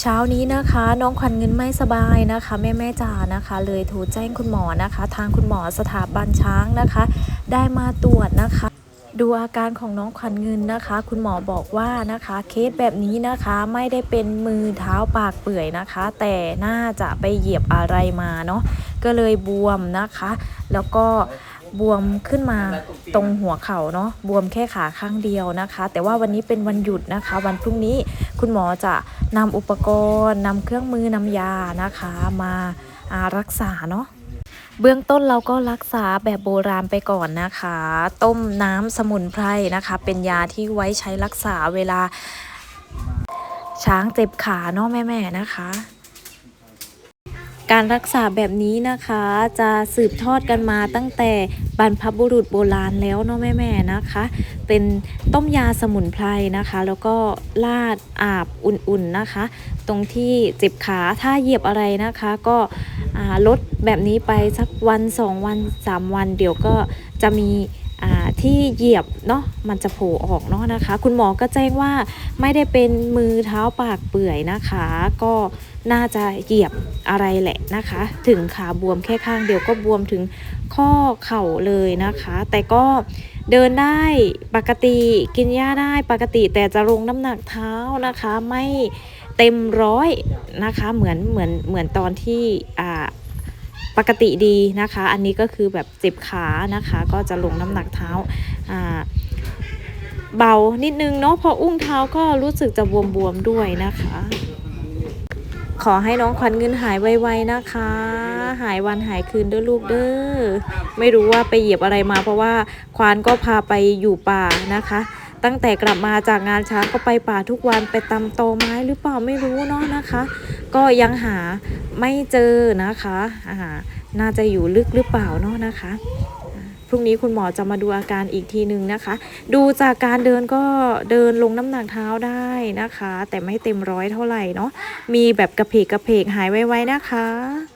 เช้านี้นะคะน้องขวัญเงินไม่สบายนะคะ แม่แม่จ๋านะคะ เลยโทรแจ้งคุณหมอนะคะ ทางคุณหมอสถาบันช้างนะคะ ได้มาตรวจนะคะ ดูอาการของน้องขวัญเงินนะคะ คุณหมอบอกว่านะคะเคสแบบนี้นะคะไม่ได้เป็นมือเท้าปากเปื่อยนะคะ แต่น่าจะไปเหยียบอะไรมาเนาะก็เลยบวมนะคะ แล้วก็บวมขึ้นมาตรงหัวเข่าเนาะบวมแค่ขาข้างเดียวนะคะ แต่ว่าวันนี้เป็นวันหยุดนะคะ วันพรุ่งนี้คุณหมอจะนำอุปกรณ์นำเครื่องมือนำยานะคะ มาอ่ารักษาเนาะ เบื้องต้นเราก็รักษาแบบโบราณไปก่อนนะคะ ต้มน้ำสมุนไพรนะคะ เป็นยาที่ไว้ใช้รักษาเวลา ช้างเจ็บขาเนาะแม่ๆนะคะ การรักษาแบบนี้นะคะจะสืบทอดกันมาตั้งแต่บรรพบุรุษโบราณแล้วเนาะแม่ๆนะคะ เป็นต้มยาสมุนไพรนะคะ แล้วก็ลาดอาบอุ่นๆนะคะ ตรงที่เจ็บขาถ้าเหยียบอะไรนะคะก็ ลดแบบนี้ไปสักวัน 2 วัน 3 วัน เดี๋ยวก็จะมีที่เหยียบเนาะมันจะโผล่ออกเนาะนะคะ คุณหมอก็แจ้งว่าไม่ได้เป็นมือเท้าปากเปื่อยนะคะ ก็น่าจะเหยียบอะไรแหละนะคะ ถึงขาบวมแค่ข้างเดียวก็บวมถึงข้อเข่าเลยนะคะ แต่ก็เดินได้ปกติกินหญ้าได้ปกติแต่จะลงน้ำหนักเท้านะคะไม่ เต็มร้อยนะคะเหมือนเหมือนเหมือนตอนที่อ่าปกติดีนะคะ อันนี้ก็คือแบบเจ็บขานะคะ ก็จะลงน้ำหนักเท้าอ่าเบานิดนึงเนาะพออุ้งเท้าก็รู้สึกจะบวมๆด้วยนะคะ ขอให้น้องขวัญเงินหายไวๆนะคะ หายวันหายคืนเด้อลูกเด้อไม่รู้ว่าไปเหยียบอะไรมาเพราะว่าควานก็พาไปอยู่ป่านะคะ ตั้งแต่กลับมาจากงานช้างก็ไปป่าทุกวันไปตำโตอไม้หรือเปล่าไม่รู้เนาะนะคะ ก็ยังหาไม่เจอนะคะอ่าน่าจะอยู่ลึกหรือเปล่าเนาะนะคะพรุ่งนี้คุณหมอจะมาดูอาการอีกทีหนึ่งนะคะ ดูจากการเดินก็เดินลงน้ำหนักเท้าได้นะคะ แต่ไม่เต็มร้อยเท่าไหร่เนาะมีแบบกระเพกกระเพกหายไวๆนะคะ